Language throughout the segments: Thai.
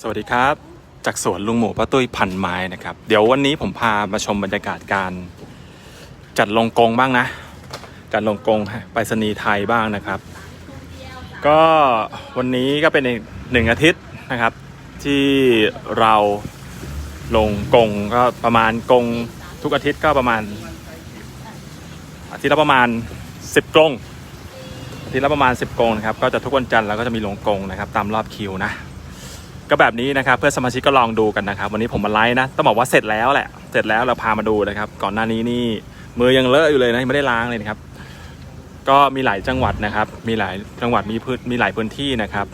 สวัสดีครับ จากสวนลุงหมูป้าตุ้ยพันไม้นะครับ เดี๋ยววันนี้ผมพามาชมบรรยากาศการ จัดลงกงบ้างนะจัดลงกงไปรษณีย์ไทยบ้างนะครับ ก็วันนี้ก็เป็นอีกหนึ่งอาทิตย์นะครับ ที่เราลงกงก็ประมาณกงทุกอาทิตย์ก็ประมาณ อาทิตย์ละประมาณ 10กงอาทิตย์ละประมาณ 10กงนะครับก็จะทุกวันจันทร์เราก็จะมีลงกงนะครับ ตามรอบคิวนะ ก็แบบนี้นะครับเพื่อนสมาชิกก็ลองดูกันนะครับ วันนี้ผมมาไลฟ์นะต้องบอกว่าเสร็จแล้วแหละ เสร็จแล้วเราพามาดูนะครับ ก่อนหน้านี้นี่มือยังเลอะอยู่เลยนะยังไม่ได้ล้างเลยนะครับ ก็มีหลายจังหวัดนะครับ มีหลายจังหวัดมีพื้นมีหลายพื้นที่นะครับ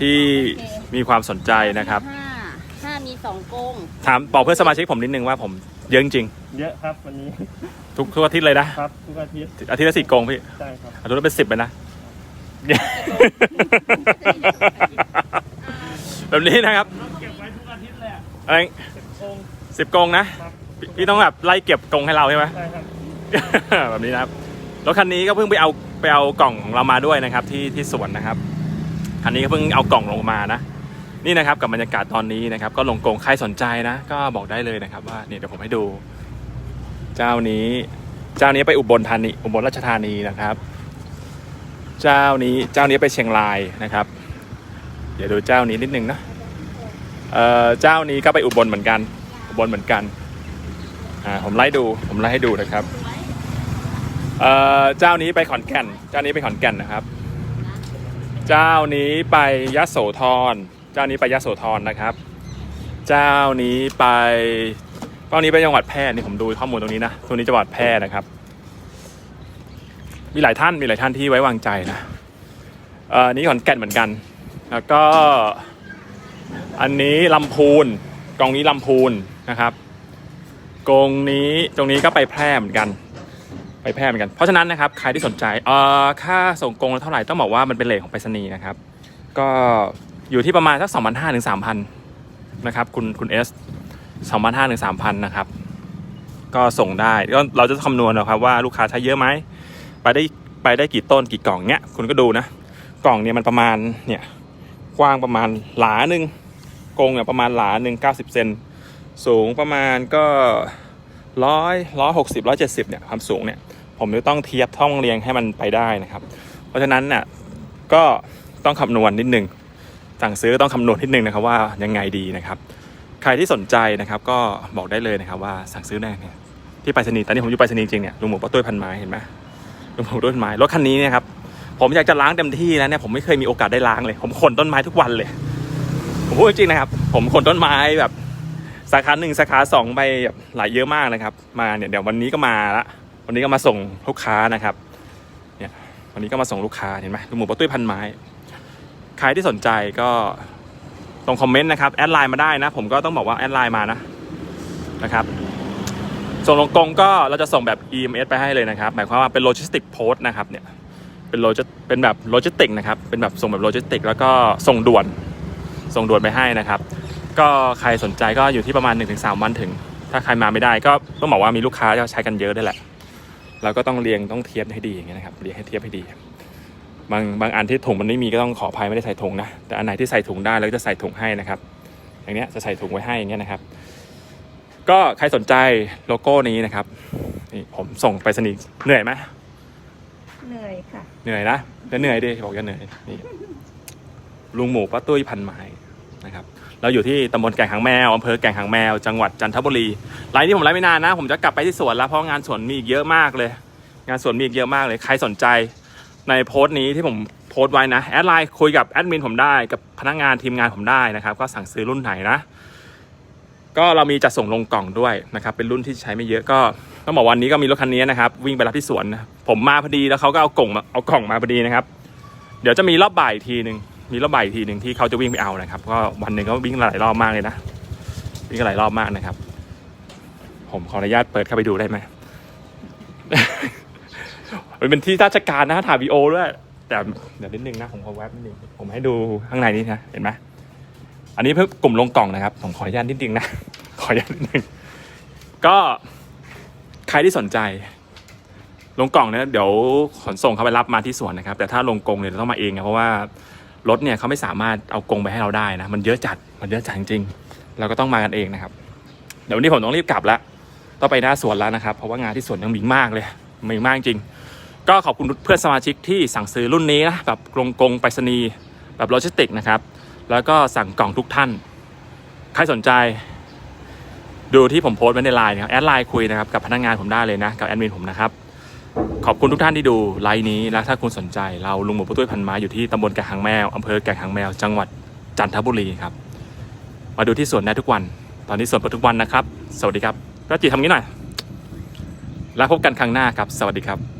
ที่มีความสนใจนะครับ ห้าห้ามีสองกงถามบอกเพื่อนสมาชิกผมนิดนึงว่าผมเยอะจริงเยอะครับวันนี้ๆทุกทุกอาทิตย์เลยนะ ครับทุกอาทิตย์อาทิตย์ละสี่กงพี่ใช่ครับอาทิตย์ละเป็นสิบเลยนะ แบบนี้นะครับเก็บไว้ทุกอาทิตย์เลยอะอะไรสิบองสิบกงนะ ครับพี่พี่ต้องแบบไล่เก็บกงให้เราใช่ไหม ใช่ครับ แบบนี้นะครับรถคันนี้ก็เพิ่งไปเอาไปเอากล่องเรามาด้วยนะครับ ที่ที่สวนนะครับคันนี้ก็เพิ่งเอากล่องลงมานะ นี่นะครับกับบรรยากาศตอนนี้นะครับ ก็ลงกงใครสนใจนะ ก็บอกได้เลยนะครับ ว่าเนี่ยเดี๋ยวผมให้ดู เจ้านี้ เจ้านี้ไปอุบลธานีอุบลราชธานีนะครับ เจ้านี้เจ้านี้ไปเชียงรายนะครับเดี๋ยวดูเจ้านี้นิดนึงนะเอ่อเจ้านี้ก็ไปอุบลเหมือนกัน อุบลเหมือนกันอ่าผมไล่ดูผมไล่ให้ดูนะครับเอ่อเจ้านี้ไปขอนแก่น เจ้านี้ไปขอนแก่นนะครับ เจ้านี้ไปยะโสธร เจ้านี้ไปยะโสธรนะครับ เจ้านี้ไปเจ้านี้ไปจังหวัดแพร่นี่ผมดูข้อมูลตรงนี้นะตรงนี้จังหวัดแพร่นะครับ มีหลายท่านมีหลายท่านที่ไว้วางใจนะเอ่อนี่ขอนแก่นเหมือนกัน แล้วก็อันนี้ลำพูนกองนี้ลำพูนนะครับกองนี้ตรงนี้ก็ไปแพร่เหมือนกัน ไปแพร่เหมือนกัน เพราะฉะนั้นนะครับใครที่สนใจเอ่อค่าส่งกรงละเท่าไหร่ต้องบอกว่ามันเป็นเลทของไปรษณีย์นะครับ ก็อยู่ที่ประมาณสัก 2,500ถึง3,000นะครับคุณคุณเอส2,500ถึง3,000นนะครับ ก็ส่งได้ก็เราจะคำนวณนะครับว่าลูกค้าใช้เยอะไหมไปได้ไปได้กี่ต้นกี่กล่องเนี้ยคุณก็ดูนะ กล่องเนี่ยมันประมาณเนี่ย กว้างประมาณหลาหนึ่งกรงเนี่ยประมาณหลาหนึ่งเก้าสิบเซนสูงประมาณก็ร้อยร้อยหกสิบร้อยเจ็ดสิบเนี่ยความสูงเนี่ยผมจะต้องเทียบท่องเรียงให้มันไปได้นะครับ เพราะฉะนั้นเนี่ยก็ต้องคำนวณนิดนึงสั่งซื้อต้องคำนวณนิดนึงนะครับว่ายังไงดีนะครับ ใครที่สนใจนะครับก็บอกได้เลยนะครับว่าสั่งซื้อได้เนี่ยที่ไปรษณีย์ตอนนี้ผมอยู่ไปรษณีย์จริงเนี่ยลุงหมูป้าตุ้ยพันไม้เห็นไหมลุงหมูป้าตุ้ยพันไม้รถคันนี้เนี่ยครับ ผมอยากจะล้างเต็มที่แล้วเนี่ยผมไม่เคยมีโอกาสได้ล้างเลย ผมขนต้นไม้ทุกวันเลยผมพูดจริงนะครับ ผมขนต้นไม้แบบสาขาหนึ่งสาขาสองไปแบบหลายเยอะมากนะครับ มาเนี่ยเดี๋ยววันนี้ก็มาละวันนี้ก็มาส่งลูกค้านะครับ เนี่ยวันนี้ก็มาส่งลูกค้าเห็นไหมลุงหมูป้าตุ้ยพันไม้ใครที่สนใจก็ตรงคอมเมนต์นะครับแอดไลน์มาได้นะ ผมก็ต้องบอกว่าแอดไลน์มานะนะครับส่งลงกงก็เราจะส่งแบบ EMS ไปให้เลยนะครับ หมายความว่าเป็นโลจิสติกโพสต์นะครับเนี่ย เป็นโลจิเป็นแบบโลจิสติกนะครับ เป็นแบบส่งแบบโลจิสติก แล้วก็ส่งด่วน ส่งด่วนไปให้นะครับ ก็ใครสนใจก็อยู่ที่ประมาณ 1-3 วันถึง ถ้าใครมาไม่ได้ก็ต้องบอกว่ามีลูกค้าจะใช้กันเยอะด้แหละ เราก็ต้องเรียงต้องเทียบให้ดีอย่างเงี้ยนะครับ เรียงให้เทียบให้ดี บางบางอันที่ถุงมันไม่มีก็ต้องขออภัยไม่ได้ใส่ถุงนะ แต่อันไหนที่ใส่ถุงได้เราก็จะใส่ถุงให้นะครับ อย่างเนี้ยจะใส่ถุงไว้ให้อย่างเงี้ยนะครับ ก็ใครสนใจโลโก้นี้นะครับนี่ผมส่งไปสนิทเหนื่อยไหม เหนื่อยค่ะ เหนื่อยนะจะเหนื่อยดิบอกจะเหนื่อยนี่ลุงหมูป้าตุ้ยพันไม้นะครับเราอยู่ที่ตำบลแก่งหางแมวอำเภอแก่งหางแมว จังหวัดจันทบุรีไลน์นี้ผมไลฟ์ไม่นานนะ ผมจะกลับไปที่สวนแล้วเพราะงานสวนมีอีกเยอะมากเลย งานสวนมีอีกเยอะมากเลยใครสนใจในโพสต์นี้ที่ผมโพสต์ไว้นะแอดไลน์คุยกับแอดมินผมได้กับพนักงานทีมงานผมได้นะครับ ก็สั่งซื้อรุ่นไหนนะ ก็เรามีจัดส่งลงกล่องด้วยนะครับ เป็นรุ่นที่ใช้ไม่เยอะก็ ต้องบอกวันนี้ก็มีรถคันนี้นะครับ วิ่งไปรับที่สวน ผมมาพอดีแล้วเขาก็เอากล่องมาเอากล่องมาพอดีนะครับ เดี๋ยวจะมีรอบบ่ายทีหนึ่งมีรอบบ่ายทีหนึ่งที่เขาจะวิ่งไปเอานะครับ ก็วันหนึ่งก็วิ่งหลายรอบมากเลยนะวิ่งหลายรอบมากนะครับ ผมขออนุญาตเปิดเข้าไปดูได้ไหมมันเป็นที่ราชการนะถ่ายวีโอด้วยแต่เดี๋ยวนิดนึงนะผมขอแวบนิดนึงผมให้ดูข้างในนี้นะเห็นไหมอันนี้เพิ่งกลุ่มลงกล่องนะครับผมขออนุญาตนิดนึงนะขออนุญาตนิดนึงก็ ใครที่สนใจ ลงกล่องเนี่ยเดี๋ยวขนส่งเขาไปรับมาที่สวนนะครับ แต่ถ้าลงกรงเนี่ยต้องมาเองนะเพราะว่ารถเนี่ยเขาไม่สามารถเอากรงไปให้เราได้นะ มันเยอะจัดมันเยอะจัดจริงๆเราก็ต้องมากันเองนะครับ เดี๋ยววันนี้ผมต้องรีบกลับแล้วต้องไปหน้าสวนแล้วนะครับ เพราะว่างานที่สวนยังมีมากเลยมีมากจริง ก็ขอบคุณเพื่อนสมาชิกที่สั่งซื้อรุ่นนี้นะแบบกรงกรงไปรษณีย์แบบโลจิสติกนะครับแล้วก็สั่งกล่องทุกท่าน ใครสนใจ ดูที่ผมโพสต์ไว้ในไลน์นะครับแอดไลน์คุยนะครับกับพนักงานผมได้เลยนะกับแอดมินผมนะครับขอบคุณทุกท่านที่ดูไลน์นี้และถ้าคุณสนใจเราลุงหมูปุ้ตุ้ยพันไม้อยู่ที่ตำบลแก่งหางแมวอำเภอแก่งหางแมว จังหวัดจันทบุรีครับ มาดูที่สวนได้ทุกวัน ตอนนี้สวนเปิดทุกวันนะครับ สวัสดีครับก็จีทำงี้หน่อยแล้วพบกันครั้งหน้าครับ สวัสดีครับ